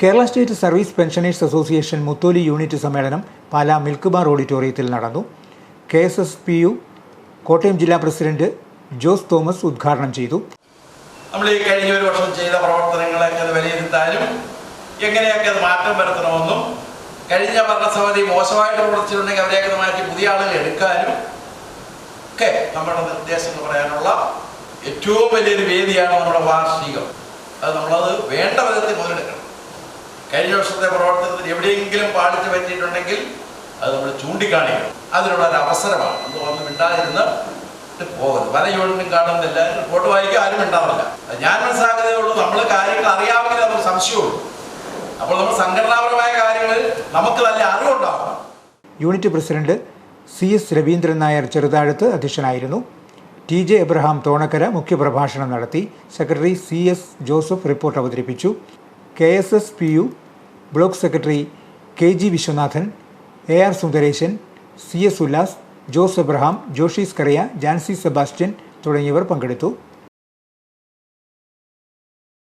Kerala state service pensioners association Mutholi unit സമ്മേളനം Pala milk bar ഓഡിറ്റോറിയത്തിൽ നടന്നു. K S S P U Kottayam ജില്ലാ president Jose Thomas ഉദ്ഘാടനം ചെയ്തു. നമ്മൾ ഈ കഴിഞ്ഞ ഒരു വർഷം ചെയ്ത പ്രവർത്തനങ്ങളൊക്കെ അത് വിലയിരുത്താനും എങ്ങനെയൊക്കെ അത് മാറ്റം വരുത്തണമെന്നും കഴിഞ്ഞ ഭരണസമിതി മോശമായിട്ട് പ്രവർത്തിച്ചിട്ടുണ്ടെങ്കിൽ അവരെയൊക്കെ മാറ്റി പുതിയ ആളുകൾ എടുക്കാനും ഒക്കെ നമ്മുടെ നിർദ്ദേശങ്ങൾ പറയാനുള്ള ഏറ്റവും വലിയൊരു വേദിയാണ് നമ്മുടെ വാർഷികം. അത് നമ്മളത് വേണ്ട വിധത്തിൽ കഴിഞ്ഞ വർഷത്തെ പ്രവർത്തനത്തിൽ എവിടെയെങ്കിലും പാടിച്ചു പറ്റിയിട്ടുണ്ടെങ്കിൽ അത് നമ്മൾ ചൂണ്ടിക്കാണിക്കണം. അതിനുള്ള ഒരു അവസരമാണ്. അത് ഒന്നും മിണ്ടാതിരുന്ന് പോകരുത്. പല യൂണിറ്റും കാണുന്നില്ല. റിപ്പോർട്ട് വായിക്കാൻ ആരും ഉണ്ടാവില്ല അത് ഞാൻ മനസ്സിലാക്കുന്നതേ ഉള്ളൂ. നമ്മൾ കാര്യങ്ങൾ അറിയാമെങ്കിൽ നമുക്ക് സംശയമുള്ളൂ അപ്പോൾ നമ്മൾ സംഘടനാപരമായ കാര്യങ്ങൾ നമുക്ക് നല്ല അറിവുണ്ടാവണം. Unit president C S Raveendran Nair Cheruthazhath അധ്യക്ഷനായിരുന്നു. ടി ജെ എബ്രഹാം തോണക്കര മുഖ്യപ്രഭാഷണം നടത്തി. Secretary C S Joseph report അവതരിപ്പിച്ചു. K S S P U block secretary K G Viswanathan A R Sundaresan C S Ullas Jose Abraham Joshy Scaria Jancy Sebastian തുടങ്ങിയവർ പങ്കെടുത്തു